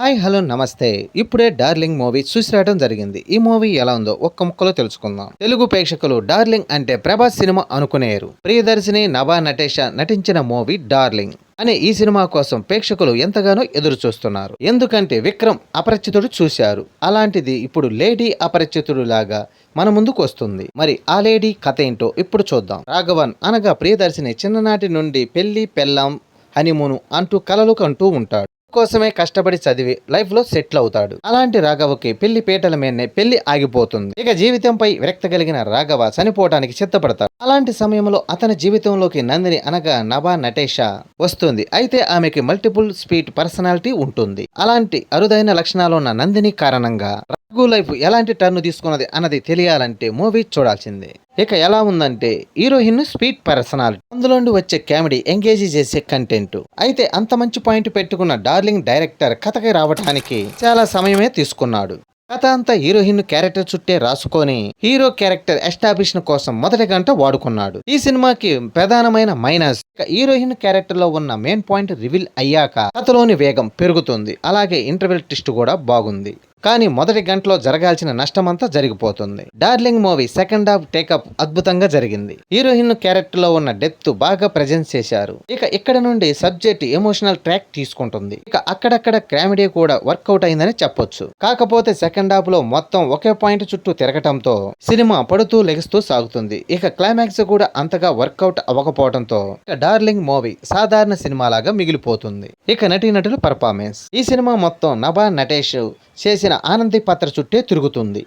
Hi hello నమస్తే. ఇప్పుడే darling movie చూసి రావడం జరిగింది. ఈ మూవీ ఎలా ఉందో ఒక్క ముక్కలో తెలుసుకుందాం. తెలుగు ప్రేక్షకులు డార్లింగ్ అంటే ప్రభాస్ సినిమా అనుకునేరు. ప్రియదర్శిని నభా నటేష నటించిన మూవీ డార్లింగ్. అనే ఈ సినిమా కోసం ప్రేక్షకులు ఎంతగానో ఎదురు చూస్తున్నారు ఎందుకంటే విక్రమ్ అపరిచితుడు చూశారు. అలాంటిది ఇప్పుడు లేడీ అపరిచితుడు లాగా మన ముందుకు వస్తుంది. మరి ఆ లేడీ కథ ఏంటో ఇప్పుడు చూద్దాం. రాఘవన్ అనగా ప్రియదర్శిని చిన్ననాటి నుండి పెళ్ళి పెళ్ళాం హనీమూను అంటూ కలలు కంటూ ఉంటాడు. కోసమే కష్టపడి చదివి లైఫ్లో సెటిల్ అవుతాడు. అలాంటి రాఘవకి పెళ్ళి పీటల మీదనే పెళ్ళి ఆగిపోతుంది. ఇక జీవితంపై విరక్త కలిగిన రాఘవ చనిపోవటానికి సిద్ధపడతాడు. అలాంటి సమయంలో అతని జీవితంలోకి నందిని అనగా నభా నటేష వస్తుంది. అయితే ఆమెకి మల్టిపుల్ స్పీడ్ పర్సనాలిటీ ఉంటుంది. అలాంటి అరుదైన లక్షణాలు ఉన్న నందిని కారణంగా తెలుగు లైఫ్ ఎలాంటి టర్న్ తీసుకున్నది అన్నది తెలియాలంటే మూవీ చూడాల్సిందే. ఇక ఎలా ఉందంటే హీరోయిన్ స్పీడ్ పర్సనాలిటీ అందులోండి వచ్చే కామెడీ ఎంగేజ్ చేసే కంటెంట్ అయితే అంత మంచి పాయింట్ పెట్టుకున్న డార్లింగ్ డైరెక్టర్ కథకి రావడానికి చాలా సమయమే తీసుకున్నాడు. కథ అంతా హీరోయిన్ క్యారెక్టర్ చుట్టే రాసుకొని హీరో క్యారెక్టర్ ఎస్టాబ్లిష్ కోసం మొదటి గంట వాడుకున్నాడు. ఈ సినిమాకి ప్రధానమైన మైనస్ హీరోయిన్ క్యారెక్టర్లో ఉన్న మెయిన్ పాయింట్ రివీల్ అయ్యాక కథలోని వేగం పెరుగుతుంది. అలాగే ఇంటర్వెల్ ట్విస్ట్ కూడా బాగుంది. కానీ మొదటి గంటలో జరగాల్సిన నష్టమంతా జరిగిపోతుంది. Darling movie second half take up అద్భుతంగా జరిగింది. హీరోయిన్ క్యారెక్టర్లో ఉన్న డెప్త్ బాగా ప్రజెంట్ చేశారు. ఇక ఇక్కడ నుండి సబ్జెక్ట్ ఎమోషనల్ ట్రాక్ తీసుకుంటుంది. ఇక అక్కడక్కడ క్రామిడీ కూడా వర్కౌట్ అయిందని చెప్పొచ్చు. కాకపోతే సెకండ్ హాఫ్లో మొత్తం ఒకే పాయింట్ చుట్టూ తిరగటంతో సినిమా పడుతూ లెగుస్తూ సాగుతుంది. ఇక క్లైమాక్స్ కూడా అంతగా వర్కౌట్ అవ్వకపోవడంతో ఇక డార్లింగ్ మూవీ సాధారణ సినిమాలాగా మిగిలిపోతుంది. ఇక నటీనటుల పర్ఫార్మెన్స్. ఈ సినిమా మొత్తం నభా నటేష్ చేసిన ఆనంది పాత్ర చుట్టే తిరుగుతుంది.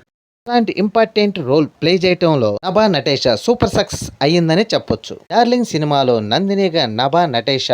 అలాంటి ఇంపార్టెంట్ రోల్ ప్లే చేయటంలో నభా నటేష సూపర్ సక్సెస్ అయ్యిందని చెప్పొచ్చు. డార్లింగ్ సినిమాలో నందినిగా నభా నటేష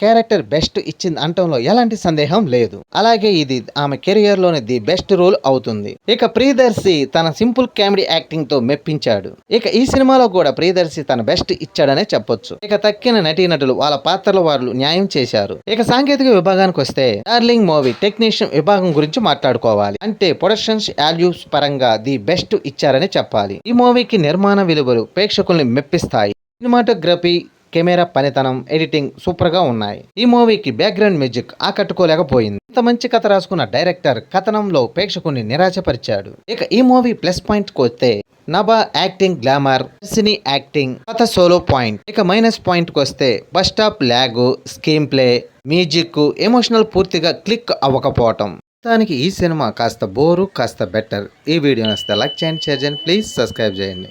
క్యారెక్టర్ బెస్ట్ ఇచ్చింది అనటంలో ఎలాంటి సందేహం లేదు. అలాగే ఇది ఆమె కెరియర్లోని ది బెస్ట్ రోల్ అవుతుంది. ఇక ప్రియదర్శి తన సింపుల్ కామెడీ యాక్టింగ్తో మెప్పించాడు. ఇక ఈ సినిమాలో కూడా ప్రియదర్శి తన బెస్ట్ ఇచ్చాడనే చెప్పొచ్చు. ఇక తక్కిన నటీనటులు వాళ్ళ పాత్రల వారు న్యాయం చేశారు. ఇక సాంకేతిక విభాగానికి వస్తే డార్లింగ్ మూవీ టెక్నీషియన్ విభాగం గురించి మాట్లాడుకోవాలి. అంటే ప్రొడక్షన్స్ వాల్యూస్ పరంగా ది బెస్ట్ ఇచ్చారని చెప్పాలి. ఈ మూవీకి నిర్మాణ విలువలు ప్రేక్షకుల్ని మెప్పిస్తాయి. సినిమాటోగ్రఫీ కెమెరా పనితనం ఎడిటింగ్ సూపర్గా ఉన్నాయి. ఈ మూవీకి బ్యాక్గ్రౌండ్ మ్యూజిక్ ఆకట్టుకోలేకపోయింది. ఇంత మంచి కథ రాసుకున్న డైరెక్టర్ కథనంలో ప్రేక్షకుని నిరాశపరిచాడు. ఇక ఈ మూవీ ప్లస్ పాయింట్కి వస్తే నభా యాక్టింగ్ గ్లామర్ సినీ యాక్టింగ్ కథ సోలో పాయింట్. ఇక మైనస్ పాయింట్కి వస్తే bus stop lag screenplay music emotional పూర్తిగా క్లిక్ అవ్వకపోవటం. దానికి ఈ సినిమా కాస్త బోరు కాస్త బెటర్. ఈ వీడియో నచ్చితే లైక్ చేయండి షేర్ చేయండి ప్లీజ్ సబ్స్క్రైబ్ చేయండి.